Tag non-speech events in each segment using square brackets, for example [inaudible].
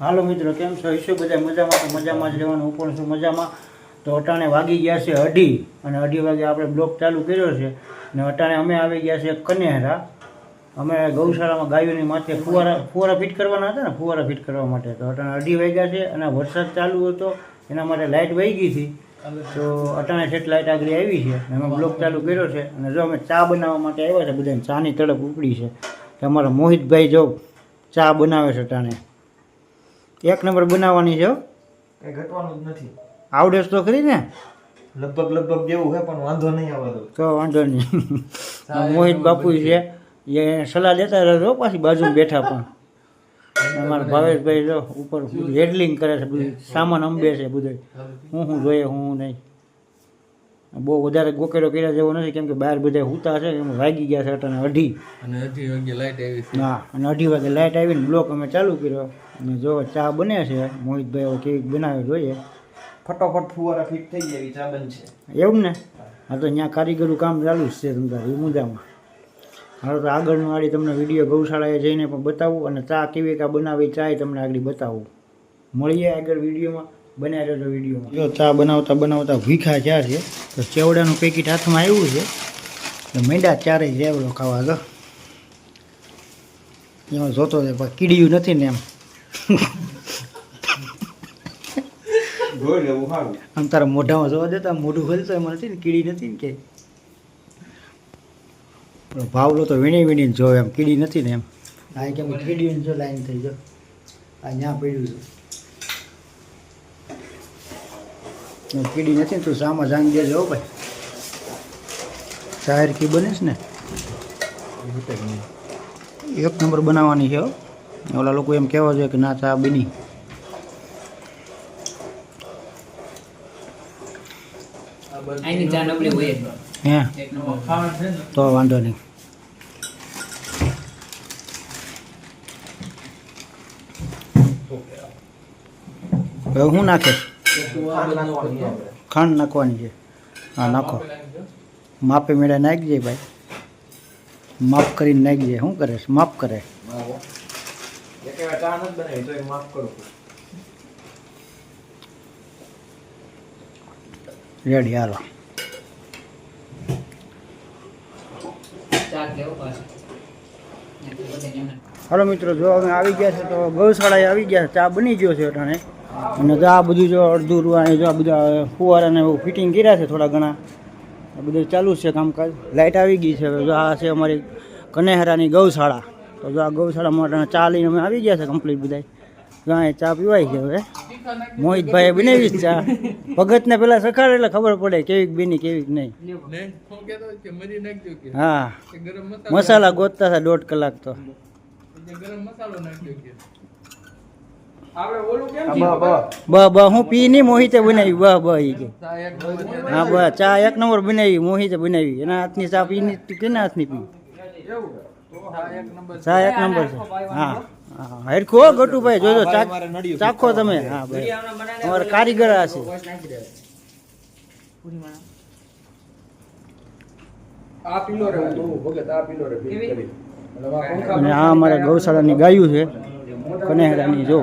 હાલો મિત્રો, કેમ છો? ઈશુ બધા મજામાં? મજામાં જ રહેવાનું, હું પણ છું મજામાં. તો અટાણે વાગી ગયા છે અઢી, અને અઢી વાગે આપણે બ્લોક ચાલુ કર્યો છે. અને અટાણે અમે આવી ગયા છે કન્યારા. અમે ગૌશાળામાં ગાયોની માથે ફુવારા ફુવારા ફિટ કરવાના હતા ને? ફુવારા ફિટ કરવા માટે. તો અટાણે અઢી વાગ્યા છે, અને વરસાદ ચાલુ હતો. એના માટે લાઇટ વહી ગઈ હતી. તો અટાણે સેટ લાઇટ આગળ આવી છે અને અમે બ્લોક ચાલુ કર્યો છે. અને જો અમે ચા બનાવવા માટે આવ્યા છે બધાને ચાની તડપ ઉપડી છે. તો અમારા મોહિતભાઈ જો ચા બનાવે છે અટાણે. એક નંબર બનાવવાની છે કઈ ઘટવાનું જ નથી. આવડે તો ખરી ને. લગભગ લગભગ જેવું છે પણ વાંધો નહીં આવે તો. વાંધો નહીં. મોહિત બાપુ છે એ સલાહ લેતા રહેજો પાછી બાજુ બેઠા પણ. અમારા ભાવેશભાઈ જો ઉપર હેડલિંગ કરે છે બધું સામાન અંબે છે બધું હું હું જોઈએ હું નહીં. બહુ વધારે ગોકેડો કર્યા જેવો નથી કેમ કે બહાર બધા હુતા છે એમ વાગી ગયા છે અટાણે અઢી. અને અઢી વાગે લાઇટ આવી હા અને અઢી વાગે લાઇટ આવીને બ્લોક અમે ચાલુ કર્યો. અને જો ચા બને છે મોહિતભાઈ હવે કેવી બનાવે જોઈએ. ફટોફટ ફુવારા ફિટ થઈ જાય ચા બનશે. છે એવું ને? હા તો ત્યાં કારીગરું કામ ચાલુ જ છે તમને એ મુદ્દામાં. હાલો તો આગળનું આડી તમને વીડિયો ગૌશાળાએ જઈને પણ બતાવું અને ચા કેવી કા બનાવી ચા તમને આગળ બતાવું. મળીએ આગળ વિડીયોમાં. બનાવી રહેજો વિડીયોમાં. જો ચા બનાવતા બનાવતા ભૂખા ચાર છે. તો ચેવડાનું પેકેટ હાથમાં આવ્યું છે. તો મેંડા ચારે ચેવડો ખાવા તો એમાં જોતો છે પણ કીડિયું નથી ને એમ. આમ તારા મોઢામાં જોવા દેતા મોઢું ખોલતો એમાં નથી ને કીડી નથી ને કે? ભાવલો તો વીણી વીણીને જોવે એમ કીડી નથી ને એમ. આ કેમ કીડીને જો લાઈન થઈ જો આ ત્યાં પડ્યું છે. કીડી નથી તું સામા જાણી દેજો હો ભાઈ. જાહેર કી બનીશ ને? એક નંબર બનાવવાની છે હો. ઓલા લોકો એમ કહેવા જોઈએ કે ના ચા બની. તો વાંધો નહીં. હવે હું નાખે? ખાંડ નાખવાની છે. હા નાખો. માપે મેળા નાખજે ભાઈ. માફ કરીને નાખજે શું કરે માફ કરે. રેડી હાલો. હાલો મિત્રો જો અમે આવી ગયા છે તો ગૌશાળાએ આવી ગયા છે. ચા બની ગયો છે અટાણે. અને જો આ બધું જો અડધું રૂવાને જો આ બધા ફુવારાને એવું ફિટિંગ કર્યા છે થોડા ઘણા આ બધું ચાલુ છે કામકાજ. લાઇટ આવી ગઈ છે જો આ છે અમારી કનેહરાની ગૌશાળા. તો જો આ ગૌશાળા માટે ચા લઈને અમે આવી ગયા છે કમ્પ્લીટ બધા ગાય ચા પીવાય છે હવે. મોહિતભાઈએ બનાવી જ ચા. ભગતને પેલા સખાડે એટલે ખબર પડે કેવીક બેની કેવીક નહીં. હું. મસાલો ગોતતા હતા દોઢ કલાક તો. ગરમ મસાલો બ બ. હું પી મોહિતે બનાવી. બ બ ઈ કે. ચા એક નંબર છે. હા બ ચા એક નંબર બનાવી મોહિતે બનાવી. એના હાથની ચા પી કેના હાથની પી? ચા એક નંબર છે. ચા એક નંબર છે. હા હા હરખું હો ગટુભાઈ જોજો ચાખ ચાખો તમે. હા ભાઈ. અમારે કારીગર આ છે. અને આ અમારા ગૌશાળાની ગાયું છે. કનેહરાની જો.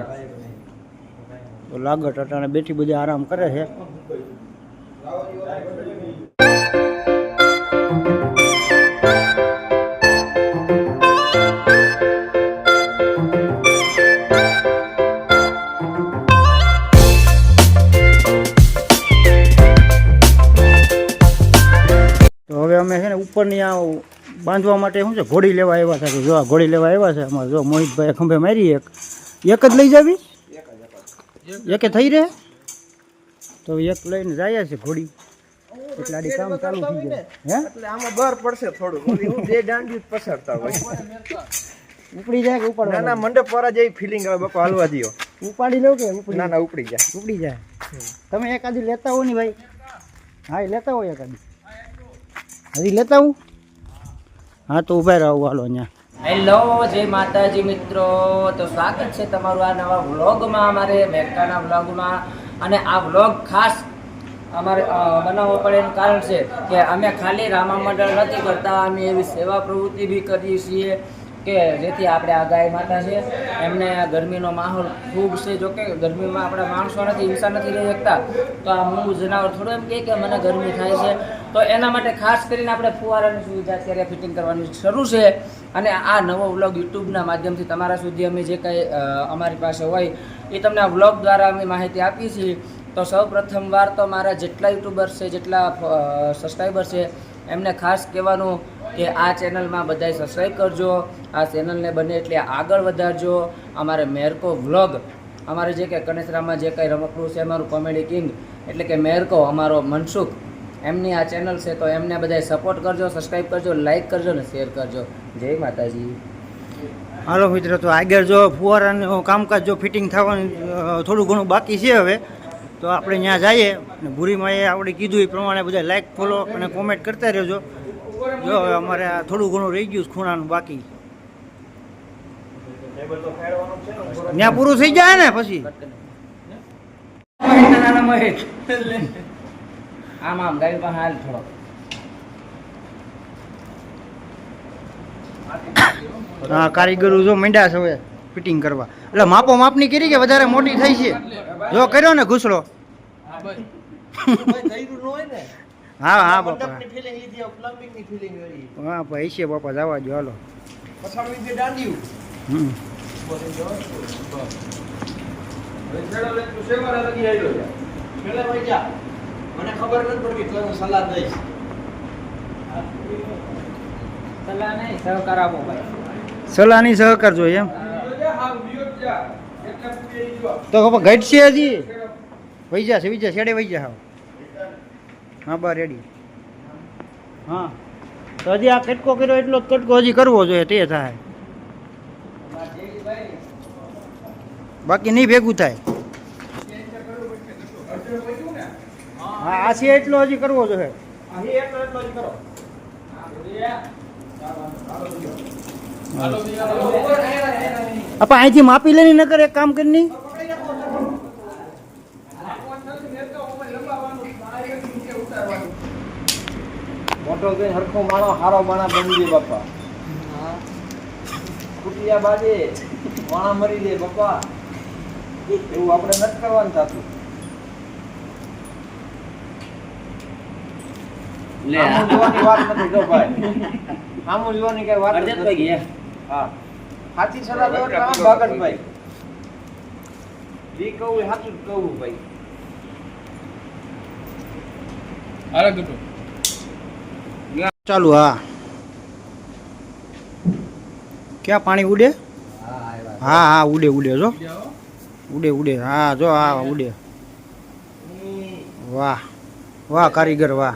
તો લાગટ અટાણે બેઠી બધી આરામ કરે છે. અમે છે ને ઉપરની આ બાંધવા માટે શું છે, ઘોડી લેવા આવ્યા હતા. જો આ ઘોડી લેવા આવ્યા છે અમારે જો મોહિતભાઈ ખંભે મારી એક. એક જ લઈ જાવી? એકે થઈ રહે? તો એક લઈને જાય છે ઘોડી. એટલે આડી કામ ચાલુ થઈ જાય. હે? એટલે આમાં બર પડશે થોડું. હું બે દાંડી જ પસારતા હોય. ઉપડી જાય કે ના ઉપાડવા ના મંડપ વાળા જેવી ફિલિંગ આવે બાપા હાલવા દ્યો. ઉપાડી લો કે ઉપડી ના ના ઉપડી જાય. ઉપડી જાય. તમે એકાદી લેતા હો ને ભાઈ? હા એ લેતા હોય એકાદી. હજી લેતા હું? હા તો ઊભા રહો હાલો અહીંયા. હેલો, જય માતાજી મિત્રો. તો સ્વાગત છે તમારું આ નવા વ્લોગમાં અમારે મેકાના વ્લોગમાં. અને આ વ્લોગ ખાસ અમારે બનાવવો પડે એનું કારણ છે કે અમે ખાલી રામા મંડળ નથી કરતા, અમે એવી સેવા પ્રવૃત્તિ બી કરીએ છીએ કે જેથી આપણે આ ગાય માતા છે. એમને ગરમીનો માહોલ ખૂબ છે. જોકે ગરમીમાં આપણા માણસો નથી ઇન્સાન નથી રહી શકતા. તો આ મૂળ જનાવર થોડું એમ કહે કે મને ગરમી થાય છે. તો એના માટે ખાસ કરીને આપણે ફુવારાની સુવિધા અત્યારે ફિટિંગ કરવાની શરૂ છે. અને આ નવો વ્લોગ યુટ્યુબના માધ્યમથી તમારા સુધી અમે જે કંઈ અમારી પાસે હોય એ તમને આ વ્લોગ દ્વારા અમે માહિતી આપીએ છીએ. તો સૌ પ્રથમવાર તો મારા જેટલા યુટ્યુબર્સ છે, જેટલા સબસ્ક્રાઈબર છે, એમને ખાસ કહેવાનું કે આ ચેનલમાં બધાય સબસ્ક્રાઈબ કરજો, આ ચેનલને બને એટલે આગળ વધારજો. અમારે મેરકો વ્લોગ, અમારે જે કંઈ કનેસરામાં જે કંઈ રમકડું છે, અમારું કોમેડી કિંગ, એટલે કે મેરકો, અમારો મનસુખ એમની આ ચેનલ છે તો એમને બધાય સપોર્ટ કરજો સબસ્ક્રાઈબ કરજો લાઈક કરજો ને શેર કરજો. જય માતાજી. હાલો મિત્રો તો આગળ જો ફુવારાનું કામકાજ જો ફિટિંગ થવાનું થોડું ઘણું બાકી છે હવે. તો આપણે ત્યાં જઈએ અને ભૂરીમાં એ આપણે કીધું એ પ્રમાણે બધા લાઈક ફોલો અને કોમેન્ટ કરતા રહેજો. જો હવે અમારે આ થોડું ઘણું રહી ગયું ખૂણાનું બાકી. ત્યાં પૂરું થઈ જાય ને પછી? આમ આમ ગાડી પાસે હાલ થોડો હા કારીગરો જો મંડ્યા છે હવે ફિટિંગ કરવા એટલે માપો માપની કરી કે વધારે મોટી થઈ છે જો કર્યો ને ઘૂસડો હા હા હા બાપા. હા ભાઈ છે બાપા જવા દો હાલો. હમ. પેલા જા. મને ખબર નથી પડતી તો હું સલાહ દઈશ. સલાહ નહીં સહકાર આપો ભાઈ. સલાહની સહકાર જોઈએ એમ. તો બાપા ઘટશે હજી? વહી જશે વહી જશે છેડે વહી હા બા રેડી હા. તો હજી આ કટકો કર્યો એટલો જ કટકો હજી કરવો જોઈએ તે થાય. બાકી નહીં ભેગું થાય. હા આ છે એટલો હજી કરવો જોઈએ અહીં એટલો એટલો જ કરો. હાલો, આપા અહીંથી માપી લેની નગર એક કામ કરી મોટો કઈ હરખો માણો હારો માણા બની દે બાપા. કુટિયા બાજે માણા મરી દે બાપા. એવું આપણે નથી કરવાનું થતું. લે. આમું જોવાની વાત નથી જો ભાઈ. આમું જોવાની કઈ વાત જ અરજતભાઈ ગયા હા. સાચી સલાહ દો એટલે આમ ભાગતભાઈ જી કહું સાચું કહું ભાઈ. હાલો, ગુડ્ડુ. ચાલુ હા. ક્યાં પાણી ઉડે? હા હા ઉડે ઉડે જો. ઉડે ઉડે હા જો હા ઉડે. વાહ વાહ કારીગર વાહ.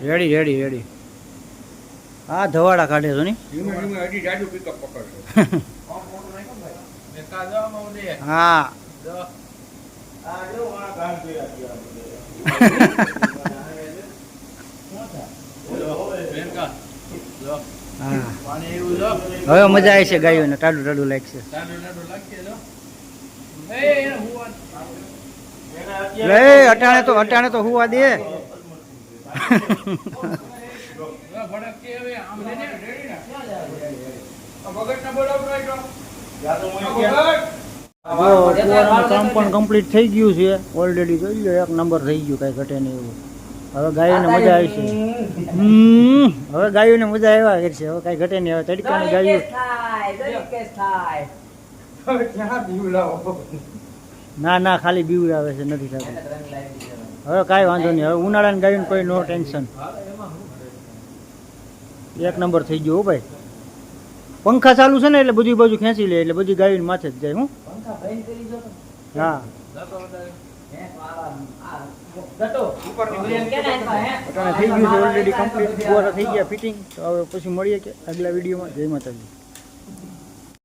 રેડી રેડી રેડી હા ધવાડા કાઢે છો [laughs] ની. હા જો. જો, વેનકા. જો. હા પાણી એવું જો. હવે મજા આવી છે ગાયોને ટાડું ટાડું લાગશે નાનું નાનું લાગશે જો. એ, એને હુવા- લે અટાણે તો અટાણે તો હુવા દે કામ પણ કમ્પ્લીટ થઈ ગયું છે. ઓલરેડી જોઈ લો એક નંબર થઈ ગયું કાંઈ ઘટે નહીં એવું. હવે ગાયોને મજા આવી છે. હમ હવે ગાયોને મજા આવ્યા કરશે હવે કાંઈ ઘટે નહીં. હવે તડકાની ગાયો ના ના ખાલી બીવડાવે છે નથી થતું હવે કાંઈ વાંધો નહીં. હવે ઉનાળાની ગાયોને કોઈ નો ટેન્શન. એક નંબર થઈ ગયો હો ભાઈ. પંખા ચાલુ છે ને એટલે બધી બાજુ ખેંચી લે એટલે બધી ગાયોને માથે જ જાય હું. હા. થઈ ગયું છે ઓલરેડી કમ્પ્લીટ થઈ ગયા ફિટિંગ તો હવે પછી મળીએ કે આગલા વિડીયોમાં. જય માતાજી.